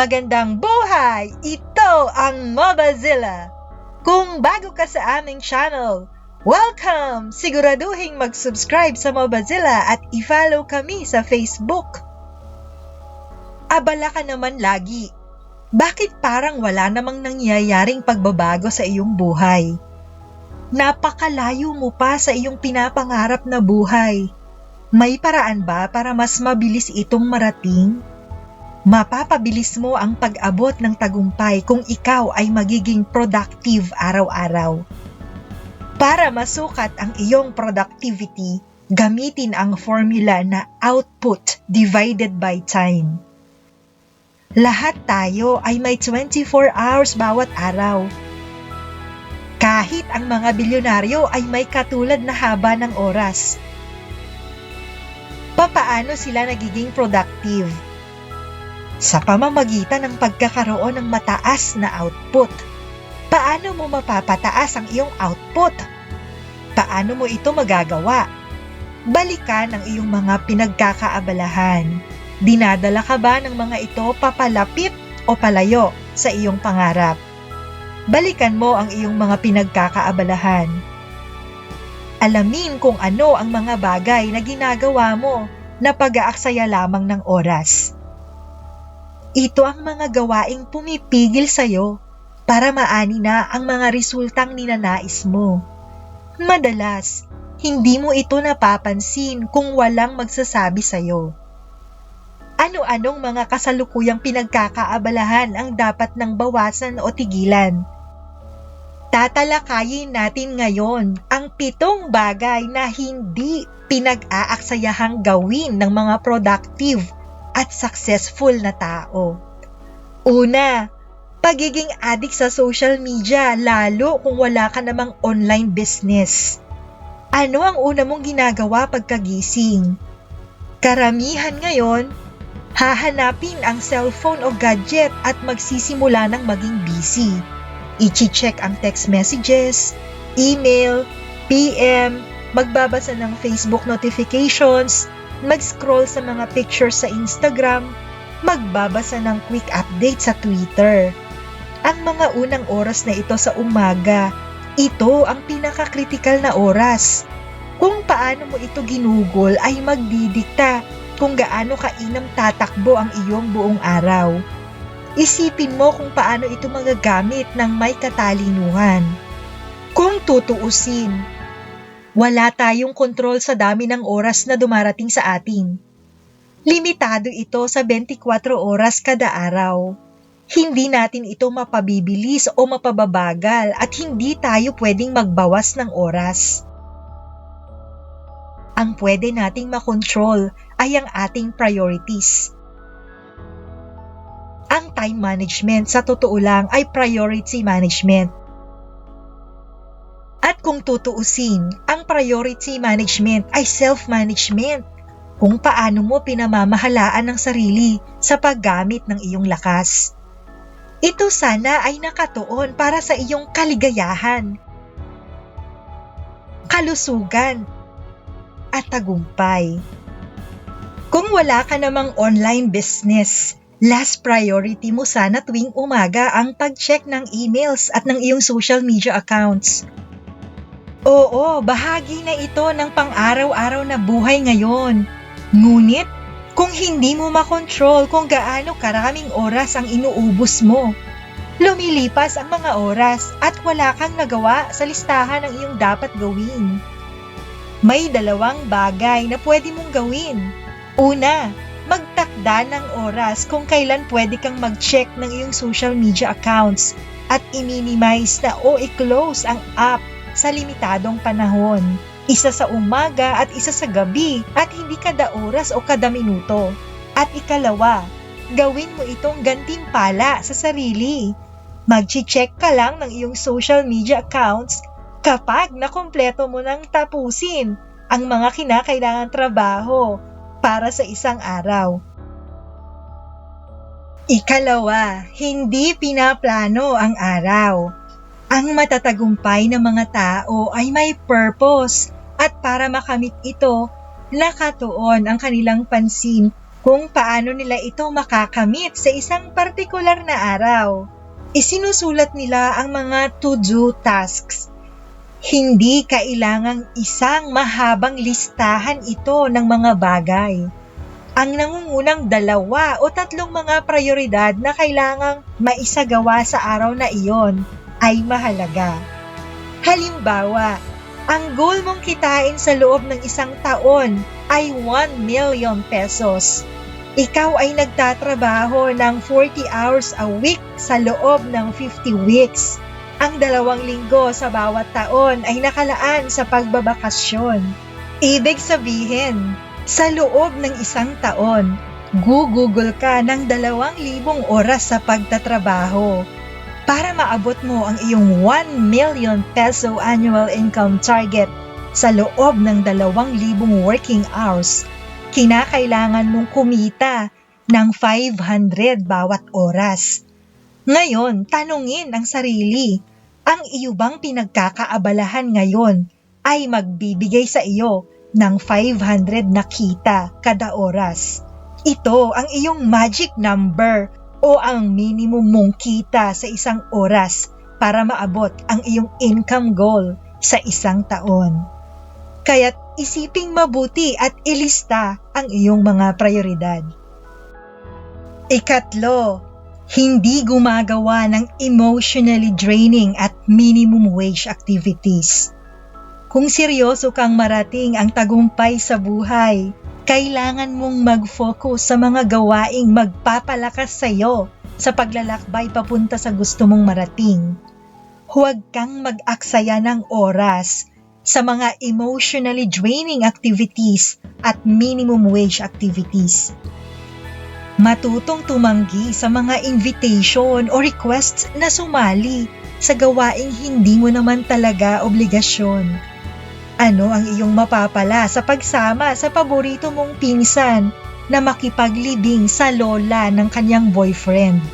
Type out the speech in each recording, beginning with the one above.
Magandang buhay! Ito ang Mobazilla! Kung bago ka sa aming channel, welcome! Siguraduhin mag-subscribe sa Mobazilla at i-follow kami sa Facebook. Abala ka naman lagi. Bakit parang wala namang nangyayaring pagbabago sa iyong buhay? Napakalayo mo pa sa iyong pinapangarap na buhay. May paraan ba para mas mabilis itong marating? Mapapabilis mo ang pag-abot ng tagumpay kung ikaw ay magiging productive araw-araw. Para masukat ang iyong productivity, gamitin ang formula na output divided by time. Lahat tayo ay may 24 hours bawat araw. Kahit ang mga bilyonaryo ay may katulad na haba ng oras. Papaano sila nagiging productive? Sa pamamagitan ng pagkakaroon ng mataas na output. Paano mo mapapataas ang iyong output? Paano mo ito magagawa? Balikan ang iyong mga pinagkakaabalahan. Dinadala ka ba ng mga ito papalapit o palayo sa iyong pangarap? Balikan mo ang iyong mga pinagkakaabalahan. Alamin kung ano ang mga bagay na ginagawa mo na pag-aaksaya lamang ng oras ito ang mga gawaing pumipigil sa'yo para maani na ang mga resultang ninanais mo. Madalas, hindi mo ito napapansin kung walang magsasabi sa'yo. Ano-anong mga kasalukuyang pinagkakaabalahan ang dapat nang bawasan o tigilan? Tatalakayin natin ngayon ang pitong bagay na hindi pinag-aaksayahang gawin ng mga productive at successful na tao. Una, pagiging addict sa social media lalo kung wala ka namang online business. Ano ang una mong ginagawa pagkagising? Karamihan ngayon, hahanapin ang cellphone o gadget at magsisimula ng maging busy. Ichi-check ang text messages, email, PM, magbabasa ng Facebook notifications, mag-scroll sa mga pictures sa Instagram, magbabasa ng quick update sa Twitter. Ang mga unang oras na ito sa umaga, ito ang pinaka-critical na oras. Kung paano mo ito ginugol ay magdidikta kung gaano kainam tatakbo ang iyong buong araw. Isipin mo kung paano ito magagamit ng may katalinuhan. Kung tutuusin, wala tayong kontrol sa dami ng oras na dumarating sa atin. Limitado ito sa 24 oras kada araw. Hindi natin ito mapabibilis o mapababagal at hindi tayo pwedeng magbawas ng oras. Ang pwede nating makontrol ay ang ating priorities. Ang time management sa totoo lang ay priority management at kung tutuusin, ang priority management ay self-management kung paano mo pinamamahalaan ang sarili sa paggamit ng iyong lakas. Ito sana ay nakatuon para sa iyong kaligayahan, kalusugan, at tagumpay. Kung wala ka namang online business, last priority mo sana tuwing umaga ang pag-check ng emails at ng iyong social media accounts Oo, bahagi na ito ng pang-araw-araw na buhay ngayon. Ngunit, kung hindi mo makontrol kung gaano karaming oras ang inuubos mo, lumilipas ang mga oras at wala kang nagawa sa listahan ng iyong dapat gawin. May dalawang bagay na pwede mong gawin. Una, magtakda ng oras kung kailan pwede kang mag-check ng iyong social media accounts at i-minimize na o i-close ang app sa limitadong panahon. Isa sa umaga at isa sa gabi at hindi kada oras o kada minuto. At ikalawa, gawin mo itong gantimpala sa sarili. Mag-check ka lang ng iyong social media accounts kapag nakumpleto mo nang tapusin ang mga kinakailangan trabaho para sa isang araw. Ikalawa, hindi pinaplano ang araw. Ang matatagumpay ng mga tao ay may purpose at para makamit ito, nakatuon ang kanilang pansin kung paano nila ito makakamit sa isang partikular na araw. Isinusulat nila ang mga to-do tasks. Hindi kailangang isang mahabang listahan ito ng mga bagay. Ang nangungunang dalawa o tatlong mga prioridad na kailangang maisagawa sa araw na iyon ay mahalaga. Halimbawa, ang goal mong kitain sa loob ng isang taon ay 1 million pesos. Ikaw ay nagtatrabaho ng 40 hours a week sa loob ng 50 weeks. Ang dalawang linggo sa bawat taon ay nakalaan sa pagbabakasyon. Ibig sabihin, sa loob ng isang taon, gugugol ka ng dalawang libong oras sa pagtatrabaho para maabot mo ang iyong 1 million peso annual income target sa loob ng dalawang libong working hours, kinakailangan mong kumita ng 500 bawat oras. Ngayon, tanungin ang sarili, ang iyo bang pinagkakaabalahan ngayon ay magbibigay sa iyo ng 500 na kita kada oras. Ito ang iyong magic number o ang minimum mong kita sa isang oras para maabot ang iyong income goal sa isang taon. Kaya't isiping mabuti at ilista ang iyong mga prioridad. Ikatlo, hindi gumagawa ng emotionally draining at minimum wage activities. Kung seryoso kang marating ang tagumpay sa buhay, kailangan mong mag-focus sa mga gawaing magpapalakas sa iyo sa paglalakbay papunta sa gusto mong marating. Huwag kang mag-aksaya ng oras sa mga emotionally draining activities at minimum wage activities. Matutong tumanggi sa mga invitation o requests na sumali sa gawaing hindi mo naman talaga obligasyon. Ano ang iyong mapapala sa pagsama sa paborito mong pinsan na makipaglibing sa lola ng kanyang boyfriend?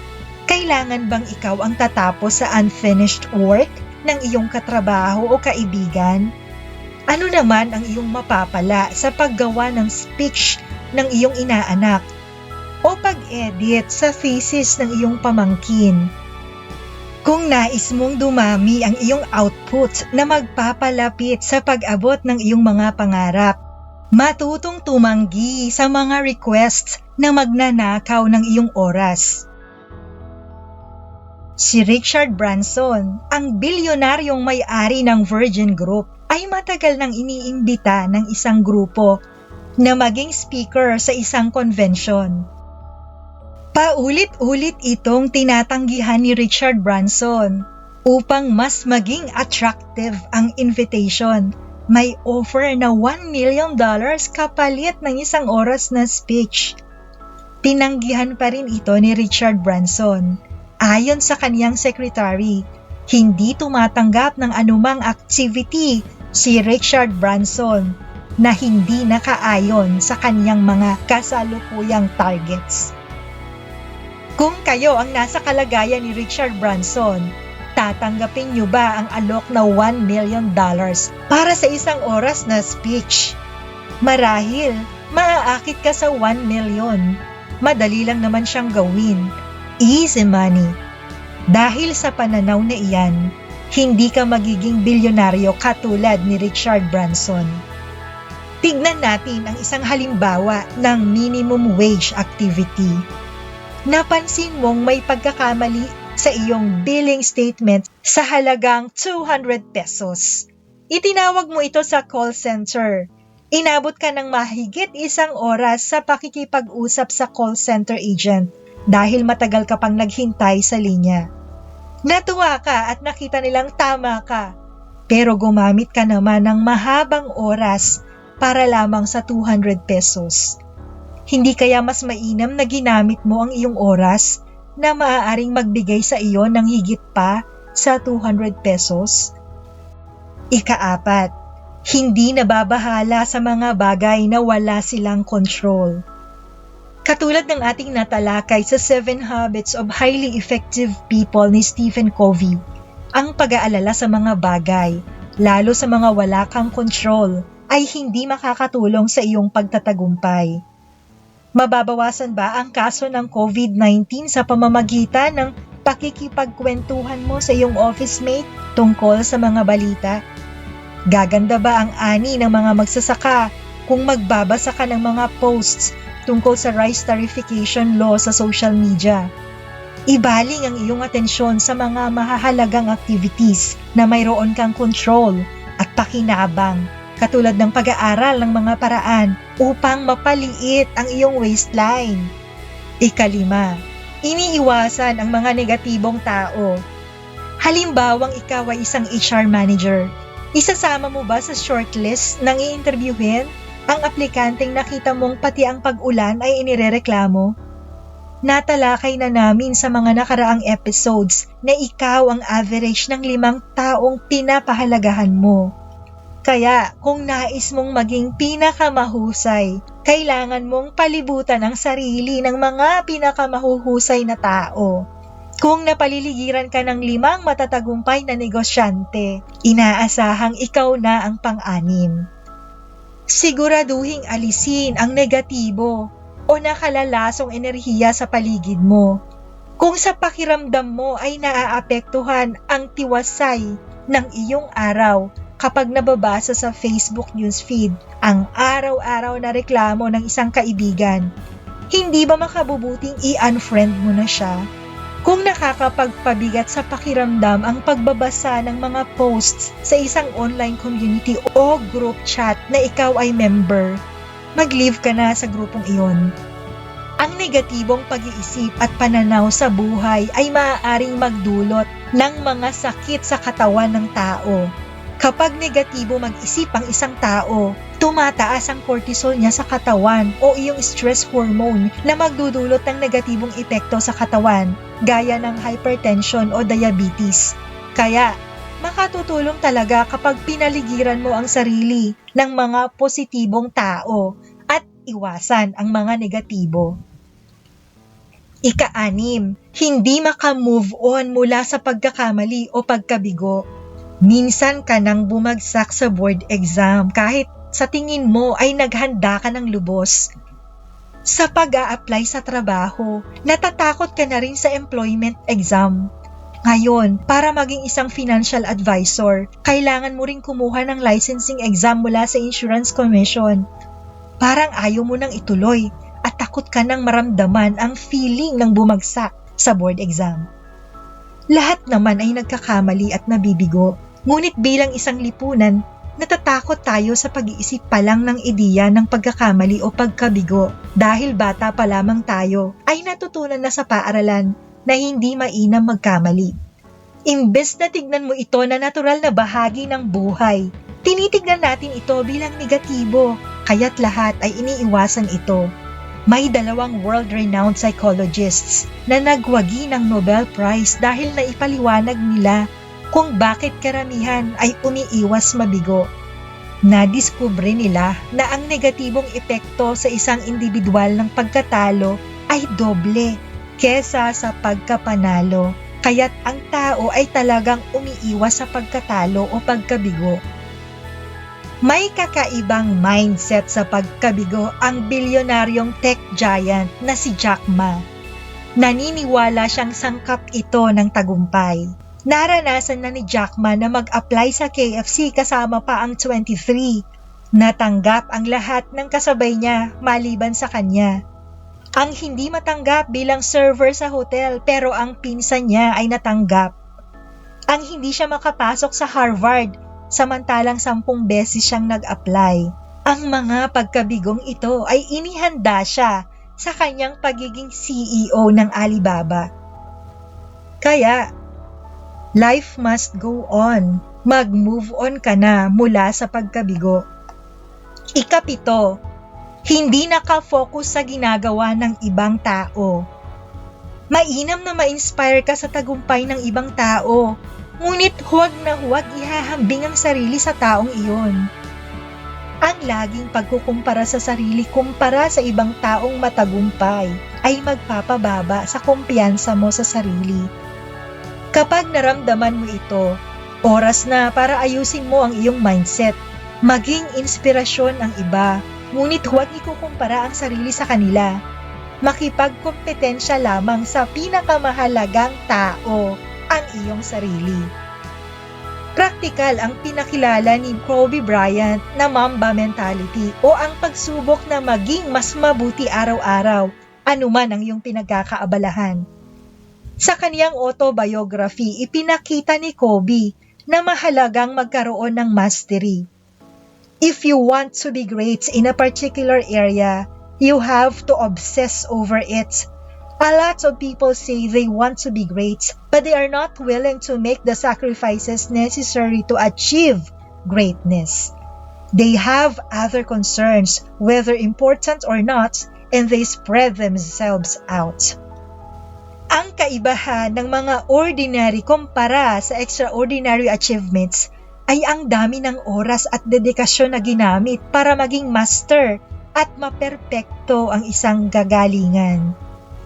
Kailangan bang ikaw ang tatapos sa unfinished work ng iyong katrabaho o kaibigan? Ano naman ang iyong mapapala sa paggawa ng speech ng iyong inaanak o pag-edit sa thesis ng iyong pamangkin? Kung nais mong dumami ang iyong output na magpapalapit sa pag-abot ng iyong mga pangarap, matutong tumanggi sa mga requests na magnanakaw ng iyong oras. Si Richard Branson, ang bilyonaryong may-ari ng Virgin Group, ay matagal nang iniimbita ng isang grupo na maging speaker sa isang convention. Paulit-ulit itong tinatanggihan ni Richard Branson upang mas maging attractive ang invitation. May offer na $1 million dollars kapalit ng isang oras na speech. Tinanggihan pa rin ito ni Richard Branson Ayon sa kaniyang secretary, hindi tumatanggap ng anumang activity si Richard Branson na hindi nakaayon sa kaniyang mga kasalukuyang targets. Kung kayo ang nasa kalagayan ni Richard Branson, tatanggapin niyo ba ang alok na 1 million dollars para sa isang oras na speech? Marahil, maaakit ka sa 1 million. Madali lang naman siyang gawin easy money. Dahil sa pananaw na iyan, hindi ka magiging bilyonaryo katulad ni Richard Branson. Tignan natin ang isang halimbawa ng minimum wage activity. Napansin mong may pagkakamali sa iyong billing statement sa halagang 200 pesos. Itinawag mo ito sa call center. Inabot ka ng mahigit isang oras sa pakikipag-usap sa call center agent dahil matagal ka pang naghintay sa linya. Natuwa ka at nakita nilang tama ka, pero gumamit ka naman ng mahabang oras para lamang sa 200 pesos. Hindi kaya mas mainam na ginamit mo ang iyong oras na maaaring magbigay sa iyo ng higit pa sa 200 pesos? Ikaapat, hindi nababahala sa mga bagay na wala silang control. Katulad ng ating natalakay sa Seven Habits of Highly Effective People ni Stephen Covey, ang pag-aalala sa mga bagay, lalo sa mga wala kang control, ay hindi makakatulong sa iyong pagtatagumpay. Mababawasan ba ang kaso ng COVID-19 sa pamamagitan ng pakikipagkwentuhan mo sa iyong office mate tungkol sa mga balita? Gaganda ba ang ani ng mga magsasaka kung magbabasa ka ng mga posts tungkol sa rice tarification law sa social media? Ibaling ang iyong atensyon sa mga mahahalagang activities na mayroon kang control at pakinabang katulad ng pag-aaral ng mga paraan upang mapaliit ang iyong waistline. Ikalima, iniiwasan ang mga negatibong tao. Halimbawang ikaw ay isang HR manager, isasama mo ba sa shortlist ng i-interviewin ang aplikanteng nakita mong pati ang pag-ulan ay inirereklamo? Natalakay na namin sa mga nakaraang episodes na ikaw ang average ng limang taong pinapahalagahan mo. Kaya kung nais mong maging pinakamahusay, kailangan mong palibutan ang sarili ng mga pinakamahuhusay na tao. Kung napaliligiran ka ng limang matatagumpay na negosyante, inaasahang ikaw na ang pang-anim. Siguraduhing alisin ang negatibo o nakalalasong enerhiya sa paligid mo. Kung sa pakiramdam mo ay naaapektuhan ang tiwasay ng iyong araw kapag nababasa sa Facebook newsfeed ang araw-araw na reklamo ng isang kaibigan, hindi ba makabubuting i-unfriend mo na siya? Kung nakakapagpabigat sa pakiramdam ang pagbabasa ng mga posts sa isang online community o group chat na ikaw ay member, mag-leave ka na sa grupong iyon. Ang negatibong pag-iisip at pananaw sa buhay ay maaaring magdulot ng mga sakit sa katawan ng tao. Kapag negatibo mag-isip ang isang tao, tumataas ang cortisol niya sa katawan o iyong stress hormone na magdudulot ng negatibong epekto sa katawan, gaya ng hypertension o diabetes. Kaya, makatutulong talaga kapag pinaligiran mo ang sarili ng mga positibong tao at iwasan ang mga negatibo. Ika-anim, hindi maka-move on mula sa pagkakamali o pagkabigo. Minsan ka nang bumagsak sa board exam kahit sa tingin mo ay naghanda ka ng lubos. Sa pag apply sa trabaho, natatakot ka na rin sa employment exam. Ngayon, para maging isang financial advisor, kailangan mo rin kumuha ng licensing exam mula sa Insurance Commission. Parang ayaw mo nang ituloy at takot ka nang maramdaman ang feeling ng bumagsak sa board exam. Lahat naman ay nagkakamali at nabibigo, ngunit bilang isang lipunan, natatakot tayo sa pag-iisip pa lang ng ideya ng pagkakamali o pagkabigo dahil bata pa lamang tayo ay natutunan na sa paaralan na hindi mainam magkamali. Imbes na tignan mo ito na natural na bahagi ng buhay, tinitignan natin ito bilang negatibo, kaya't lahat ay iniiwasan ito. May dalawang world-renowned psychologists na nagwagi ng Nobel Prize dahil naipaliwanag nila kung bakit karamihan ay umiiwas mabigo. Nadiskubre nila na ang negatibong epekto sa isang individual ng pagkatalo ay doble kesa sa pagkapanalo. Kaya't ang tao ay talagang umiiwas sa pagkatalo o pagkabigo. May kakaibang mindset sa pagkabigo ang bilyonaryong tech giant na si Jack Ma. Naniniwala siyang sangkap ito ng tagumpay. Naranasan na ni Jack Ma na mag-apply sa KFC kasama pa ang 23. Natanggap ang lahat ng kasabay niya maliban sa kanya. Ang hindi matanggap bilang server sa hotel pero ang pinsan niya ay natanggap. Ang hindi siya makapasok sa Harvard samantalang sampung beses siyang nag-apply. Ang mga pagkabigong ito ay inihanda siya sa kanyang pagiging CEO ng Alibaba. Kaya, life must go on. Mag-move on ka na mula sa pagkabigo. Ikapito, hindi nakafocus sa ginagawa ng ibang tao. Mainam na ma-inspire ka sa tagumpay ng ibang tao Ngunit huwag na huwag ihahambing ang sarili sa taong iyon. Ang laging pagkukumpara sa sarili kumpara sa ibang taong matagumpay ay magpapababa sa kumpiyansa mo sa sarili. Kapag naramdaman mo ito, oras na para ayusin mo ang iyong mindset. Maging inspirasyon ang iba, ngunit huwag ikukumpara ang sarili sa kanila. Makipagkompetensya lamang sa pinakamahalagang tao, ang iyong sarili. Praktikal ang pinakilala ni Kobe Bryant na Mamba mentality o ang pagsubok na maging mas mabuti araw-araw, anuman ang iyong pinagkakaabalahan. Sa kaniyang autobiography, ipinakita ni Kobe na mahalagang magkaroon ng mastery. If you want to be great in a particular area, you have to obsess over it. A lot of people say they want to be great, but they are not willing to make the sacrifices necessary to achieve greatness. They have other concerns, whether important or not, and they spread themselves out. Ang kaibahan ng mga ordinary kumpara sa extraordinary achievements ay ang dami ng oras at dedikasyon na ginamit para maging master at maperpekto ang isang gagalingan.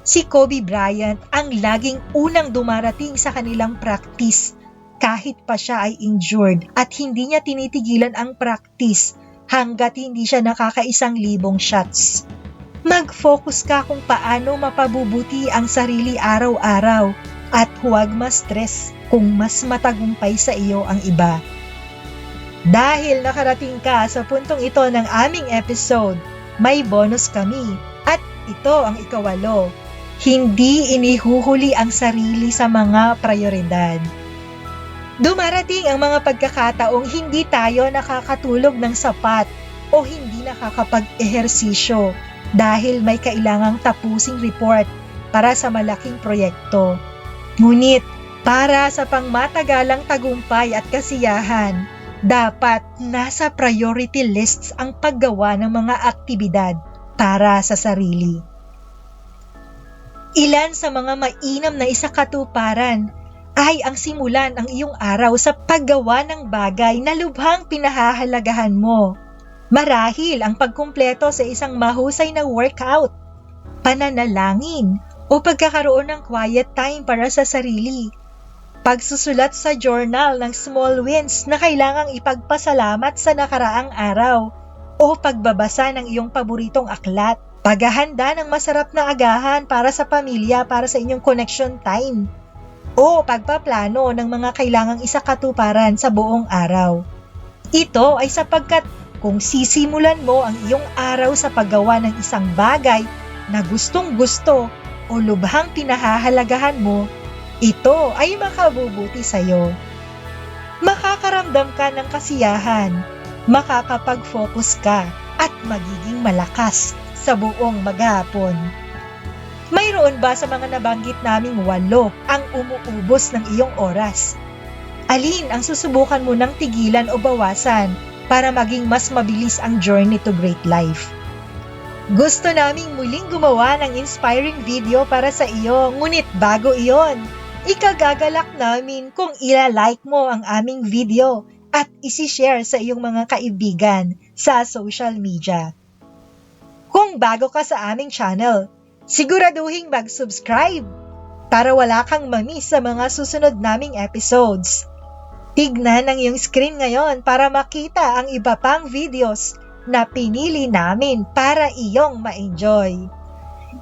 Si Kobe Bryant ang laging unang dumarating sa kanilang practice kahit pa siya ay injured at hindi niya tinitigilan ang practice hanggat hindi siya nakakaisang libong shots. Mag-focus ka kung paano mapabubuti ang sarili araw-araw at huwag ma-stress kung mas matagumpay sa iyo ang iba. Dahil nakarating ka sa puntong ito ng aming episode, may bonus kami at ito ang ikawalo. Hindi inihuhuli ang sarili sa mga prioridad. Dumarating ang mga pagkakataong hindi tayo nakakatulog ng sapat o hindi nakakapag-ehersisyo dahil may kailangang tapusing report para sa malaking proyekto. Ngunit para sa pangmatagalang tagumpay at kasiyahan, dapat nasa priority lists ang paggawa ng mga aktibidad para sa sarili. Ilan sa mga mainam na isakatuparan ay ang simulan ang iyong araw sa paggawa ng bagay na lubhang pinahahalagahan mo Marahil ang pagkumpleto sa isang mahusay na workout, pananalangin, o pagkakaroon ng quiet time para sa sarili. Pagsusulat sa journal ng small wins na kailangang ipagpasalamat sa nakaraang araw o pagbabasa ng iyong paboritong aklat. Paghahanda ng masarap na agahan para sa pamilya para sa inyong connection time. O pagpaplano ng mga kailangang isakatuparan sa buong araw. Ito ay sapagkat kung sisimulan mo ang iyong araw sa paggawa ng isang bagay na gustong gusto o lubhang pinahahalagahan mo, ito ay makabubuti sa iyo. Makakaramdam ka ng kasiyahan, makakapag-focus ka at magiging malakas sa buong maghapon. Mayroon ba sa mga nabanggit naming walo ang umuubos ng iyong oras? Alin ang susubukan mo ng tigilan o bawasan para maging mas mabilis ang journey to great life. Gusto naming muling gumawa ng inspiring video para sa iyo, ngunit bago iyon, ikagagalak namin kung ila-like mo ang aming video at isi-share sa iyong mga kaibigan sa social media. Kung bago ka sa aming channel, siguraduhin mag-subscribe para wala kang mamiss sa mga susunod naming episodes. Tignan ang iyong screen ngayon para makita ang iba pang videos na pinili namin para iyong ma-enjoy.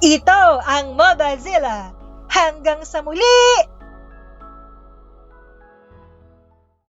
Ito ang Mobazilla! Hanggang sa muli!